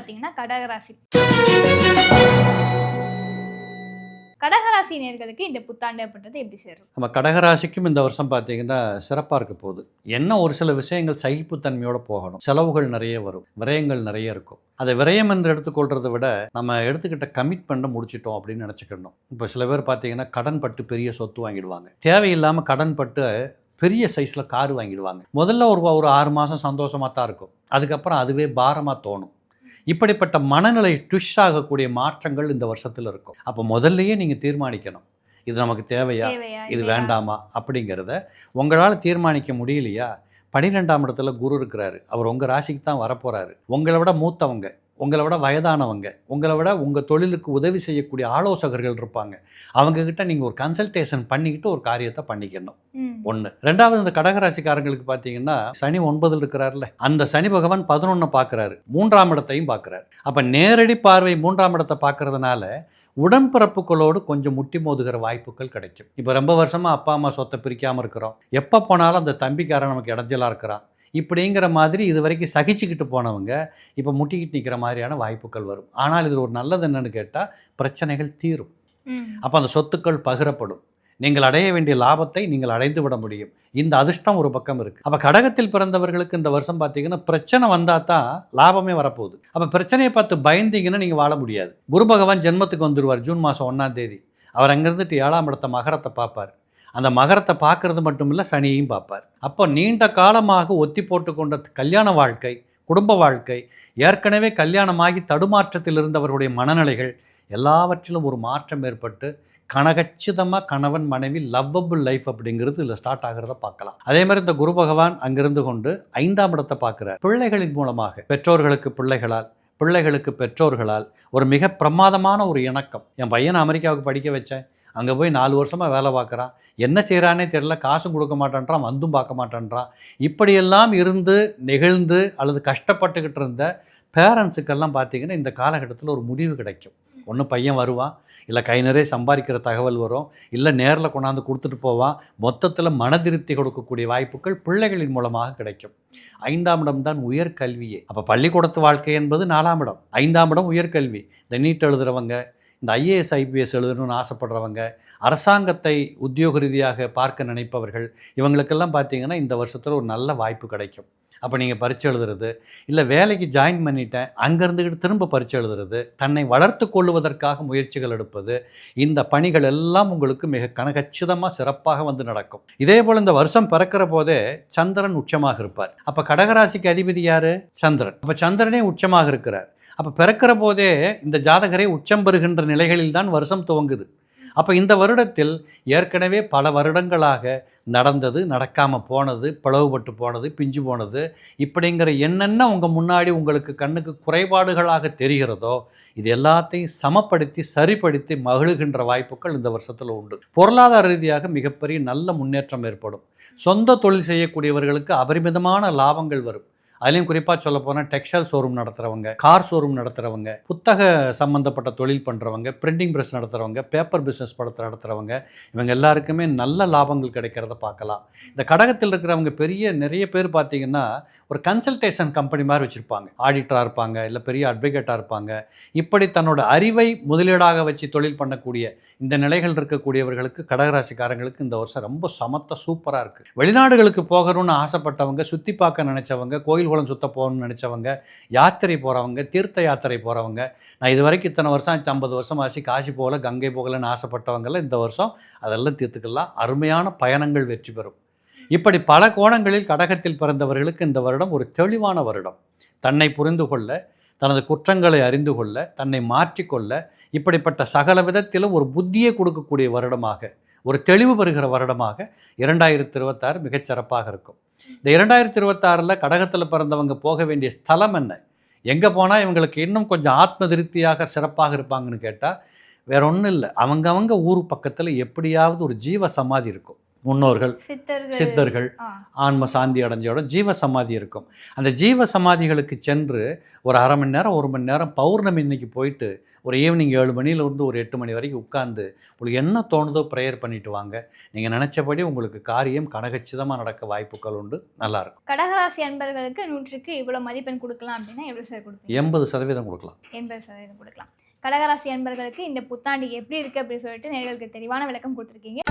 பார்த்தீங்கன்னா கடகராசி. கடகராசி நேர்களுக்கு இந்த புத்தாண்டு அப்படின்றது எப்படி சேரும் நம்ம கடகராசிக்கும் இந்த வருஷம் பார்த்தீங்கன்னா சிறப்பாக இருக்க போகுது. என்ன ஒரு சில விஷயங்கள் சகிப்புத்தன்மையோடு போகணும். செலவுகள் நிறைய வரும். விரயங்கள் நிறைய இருக்கும். அதை விரயம் என்று எடுத்துக்கொள்றதை விட நம்ம எடுத்துக்கிட்ட கமிட்மெண்ட்டை முடிச்சிட்டோம் அப்படின்னு நினச்சிக்கணும் இப்போ சில பேர் பார்த்தீங்கன்னா கடன் பட்டு பெரிய சொத்து வாங்கிடுவாங்க. தேவையில்லாமல் கடன் பட்டு பெரிய சைஸில் கார் வாங்கிடுவாங்க. முதல்ல ஒரு ஒரு ஆறு மாதம் சந்தோஷமாக தான் இருக்கும். அதுக்கப்புறம் அதுவே பாரமாக தோணும். இப்படிப்பட்ட மனநிலை ட்விஷ் ஆகக்கூடிய மாற்றங்கள் இந்த வருஷத்தில் இருக்கும். அப்போ முதல்லயே நீங்கள் தீர்மானிக்கணும். இது நமக்கு தேவையா? இது? வேண்டாமா? அப்படிங்கிறத உங்களால் தீர்மானிக்க முடியலையா? பன்னிரெண்டாம் இடத்துல குரு இருக்கிறாரு. அவர் உங்கள் ராசிக்கு தான் வரப்போகிறாரு உங்களை விட மூத்தவங்க. உங்களை விட வயதானவங்க உங்களை விட உங்கள் தொழிலுக்கு உதவி செய்யக்கூடிய ஆலோசகர்கள் இருப்பாங்க. அவங்கக்கிட்ட நீங்கள் ஒரு கன்சல்டேஷன் பண்ணிக்கிட்டு ஒரு காரியத்தை பண்ணிக்கணும். ஒன்று ரெண்டாவது இந்த கடகராசிக்காரங்களுக்கு பார்த்தீங்கன்னா சனி ஒன்பதில் இருக்கிறார்ல. அந்த சனி பகவான் பதினொன்றை பார்க்குறாரு மூன்றாம் இடத்தையும் பார்க்குறாரு அப்போ நேரடி பார்வை மூன்றாம் இடத்தை பார்க்கறதுனால உடன்பிறப்புகளோடு கொஞ்சம் முட்டி மோதுகிற வாய்ப்புகள் கிடைக்கும். இப்போ ரொம்ப வருஷமாக அப்பா அம்மா சொத்தை பிரிக்காமல் இருக்கிறோம். எப்போ போனாலும் அந்த தம்பிக்காரன் நமக்கு இடைஞ்சலாக இருக்கிறான். இப்படிங்கிற மாதிரி இது வரைக்கும் சகிச்சுக்கிட்டு போனவங்க இப்போ முட்டிக்கிட்டு நிற்கிற மாதிரியான வாய்ப்புகள் வரும். ஆனால் இதில் ஒரு நல்லது என்னன்னு கேட்டால் பிரச்சனைகள் தீரும். அப்போ அந்த சொத்துக்கள் பகிரப்படும். நீங்கள் அடைய வேண்டிய லாபத்தை நீங்கள் அடைந்து விட முடியும். இந்த அதிர்ஷ்டம் ஒரு பக்கம் இருக்குது அப்போ கடகத்தில் பிறந்தவர்களுக்கு இந்த வருஷம் பார்த்தீங்கன்னா பிரச்சனை வந்தால் தான் லாபமே வரப்போகுது. அப்போ பிரச்சனையை பார்த்து பயந்தீங்கன்னா நீங்கள் வாழ முடியாது. குரு பகவான் ஜென்மத்துக்கு வந்துடுவார் ஜூன் மாதம் ஒன்றாம் தேதி. அவர் அங்கேருந்துட்டு ஏழாம் இடத்த மகரத்தை பார்ப்பார். அந்த மகரத்தை பார்க்கறது மட்டும் இல்லை சனியையும் பார்ப்பார். அப்போ நீண்ட காலமாக ஒத்தி போட்டு கொண்ட கல்யாண வாழ்க்கை குடும்ப வாழ்க்கை ஏற்கனவே கல்யாணமாகி தடுமாற்றத்தில் இருந்தவருடைய மனநிலைகள் எல்லாவற்றிலும் ஒரு மாற்றம் ஏற்பட்டு கனகச்சிதமாக கணவன் மனைவி லவ்வபிள் லைஃப் அப்படிங்கிறது இதில் ஸ்டார்ட் ஆகிறத பார்க்கலாம். அதே மாதிரி இந்த குரு பகவான் அங்கிருந்து கொண்டு ஐந்தாம் இடத்தை பார்க்குறார். பிள்ளைகளின் மூலமாக பெற்றோர்களுக்கு பிள்ளைகளால் பிள்ளைகளுக்கு பெற்றோர்களால் ஒரு மிக பிரமாதமான ஒரு இணக்கம். என் பையனை அமெரிக்காவுக்கு படிக்க வச்சேன். அங்கே போய் நாலு வருஷமாக வேலை பார்க்குறான் என்ன செய்கிறானே தெரில காசும் கொடுக்க மாட்டேன்றான் வந்தும் பார்க்க மாட்டேன்றான். இப்படியெல்லாம் இருந்து நெகிழ்ந்து அல்லது கஷ்டப்பட்டுக்கிட்டு இருந்த பேரண்ட்ஸுக்கெல்லாம் பார்த்தீங்கன்னா இந்த காலகட்டத்தில் ஒரு முடிவு கிடைக்கும். ஒன்று பையன் வருவான் இல்லை கை நிறைய சம்பாதிக்கிற தகவல் வரும் இல்லை நேரில் கொண்டாந்து கொடுத்துட்டு போவான். மொத்தத்தில் மனதிருப்தி கொடுக்கக்கூடிய வாய்ப்புகள் பிள்ளைகளின் மூலமாக கிடைக்கும். ஐந்தாம் இடம் தான் உயர்கல்வியே. அப்போ பள்ளிக்கூடத்து வாழ்க்கை என்பது நாலாம் இடம். ஐந்தாம் இடம் உயர்கல்வி. இந்த நீட் எழுதுகிறவங்க இந்த ஐஏஎஸ் ஐபிஎஸ் எழுதணும்னு ஆசைப்படுறவங்க அரசாங்கத்தை உத்தியோக ரீதியாக பார்க்க நினைப்பவர்கள் இவங்களுக்கெல்லாம் பார்த்தீங்கன்னா இந்த வருஷத்தில் ஒரு நல்ல வாய்ப்பு கிடைக்கும். அப்போ நீங்கள் பரீட்சை எழுதுறது இல்லை வேலைக்கு ஜாயின் பண்ணிட்டேன் அங்கே இருந்துக்கிட்டு திரும்ப பரீட்சை எழுதுறது தன்னை வளர்த்து கொள்வதற்காக முயற்சிகள் எடுப்பது இந்த பணிகள் எல்லாம் உங்களுக்கு மிக கனகச்சிதமாக சிறப்பாக வந்து நடக்கும். இதே போல் இந்த வருஷம் பிறக்கிற போதே சந்திரன் உச்சமாக இருப்பார். அப்போ கடகராசிக்கு அதிபதி யார்? சந்திரன். அப்போ சந்திரனே உச்சமாக இருக்கிறார். அப்போ பிறக்கிற போதே இந்த ஜாதகரை உச்சம் பெறுகின்ற நிலைகளில் தான் வருஷம் துவங்குது. அப்போ இந்த வருடத்தில் ஏற்கனவே பல வருடங்களாக நடந்தது நடக்காமல் போனது பிளவுபட்டு போனது பிஞ்சு போனது. இப்படிங்கிற என்னென்ன உங்கள் முன்னாடி உங்களுக்கு கண்ணுக்கு குறைபாடுகளாக தெரிகிறதோ இது எல்லாத்தையும் சமப்படுத்தி சரிப்படுத்தி மகிழுகின்ற வாய்ப்புகள் இந்த வருஷத்தில் உண்டு. பொருளாதார ரீதியாக மிகப்பெரிய நல்ல முன்னேற்றம் ஏற்படும். சொந்த தொழில் செய்யக்கூடியவர்களுக்கு அபரிமிதமான லாபங்கள் வரும். அதுலேயும் குறிப்பாக சொல்ல போனால் டெக்ஸ்டைல் ஷோரூம் நடத்துகிறவங்க கார் ஷோரூம் நடத்துகிறவங்க புத்தக சம்மந்தப்பட்ட தொழில் பண்ணுறவங்க பிரிண்டிங் ப்ரெஸ் நடத்துகிறவங்க பேப்பர் பிஸ்னஸ் படத்தை நடத்துகிறவங்க இவங்க எல்லாருக்குமே நல்ல லாபங்கள் கிடைக்கிறத பார்க்கலாம். இந்த கடகத்தில் இருக்கிறவங்க பெரிய நிறைய பேர் பார்த்தீங்கன்னா ஒரு கன்சல்டேஷன் கம்பெனி மாதிரி வச்சுருப்பாங்க. ஆடிட்டராக இருப்பாங்க இல்லை பெரிய அட்வொகேட்டாக இருப்பாங்க. இப்படி தன்னோட அறிவை முதலீடாக வச்சு தொழில் பண்ணக்கூடிய இந்த நிலைகள் இருக்கக்கூடியவர்களுக்கு கடகராசிக்காரங்களுக்கு இந்த வருஷம் ரொம்ப சமத்த சூப்பராக இருக்குது வெளிநாடுகளுக்கு போகணும்னு ஆசைப்பட்டவங்க சுற்றி பார்க்க நினச்சவங்க கோயில் ஊர்வலம் சுத்த போகணும்னு நினச்சவங்க யாத்திரை போகிறவங்க தீர்த்த யாத்திரை போகிறவங்க நான் இது வரைக்கும் இத்தனை வருஷம் ஆச்சு ஐம்பது வருஷம் ஆச்சு காசி போகல கங்கை போகலன்னு ஆசைப்பட்டவங்கெல்லாம் இந்த வருஷம் அதெல்லாம் தீர்த்துக்கலாம். அருமையான பயணங்கள் வெற்றி பெறும். இப்படி பல கோணங்களில் கடகத்தில் பிறந்தவர்களுக்கு இந்த வருடம் ஒரு தெளிவான வருடம். தன்னை புரிந்து கொள்ள தனது குற்றங்களை அறிந்து கொள்ள தன்னை மாற்றிக்கொள்ள இப்படிப்பட்ட சகல விதத்திலும் ஒரு புத்தியை கொடுக்கக்கூடிய வருடமாக ஒரு தெளிவு பெறுகிற வருடமாக இரண்டாயிரத்தி இருபத்தாறு மிகச்சிறப்பாக இருக்கும். இந்த இரண்டாயிரத்தி இருபத்தாறில் கடகத்தில் பிறந்தவங்க போக வேண்டிய ஸ்தலம் என்ன? எங்கே போனால் இவங்களுக்கு இன்னும் கொஞ்சம் ஆத்ம திருப்தியாக சிறப்பாக இருப்பாங்கன்னு கேட்டால் வேற ஒன்றும் இல்லை. அவங்கவங்க ஊர் பக்கத்தில் எப்படியாவது ஒரு ஜீவ சமாதி இருக்கும். முன்னோர்கள் சித்தர்கள். ஆன்ம சாந்தி அடைஞ்சோட ஜீவ சமாதி இருக்கும். அந்த ஜீவ சமாதிகளுக்கு சென்று ஒரு அரை மணி நேரம் ஒரு மணி நேரம் பௌர்ணமி இன்னைக்கு போயிட்டு ஒரு ஈவினிங் ஏழு மணியில இருந்து ஒரு எட்டு மணி வரைக்கும் உட்கார்ந்து உங்களுக்கு என்ன தோணுதோ ப்ரேயர் பண்ணிட்டு வாங்க. நீங்கள் நினச்சபடி உங்களுக்கு காரியம் கனகச்சிதமாக நடக்க வாய்ப்புகள் உண்டு. நல்லா இருக்கும். கடகராசி அன்பர்களுக்கு நூற்றுக்கு இவ்வளவு மதிப்பெண் கொடுக்கலாம் அப்படின்னா எவ்வளவு சார் கொடுப்பீங்க? எண்பது சதவீதம் கொடுக்கலாம். எண்பது சதவீதம் கொடுக்கலாம். கடகராசி அன்பர்களுக்கு இந்த புத்தாண்டு எப்படி இருக்கு அப்படின்னு சொல்லிட்டு நேர்களுக்கு தெளிவான விளக்கம் கொடுத்துருக்கீங்க.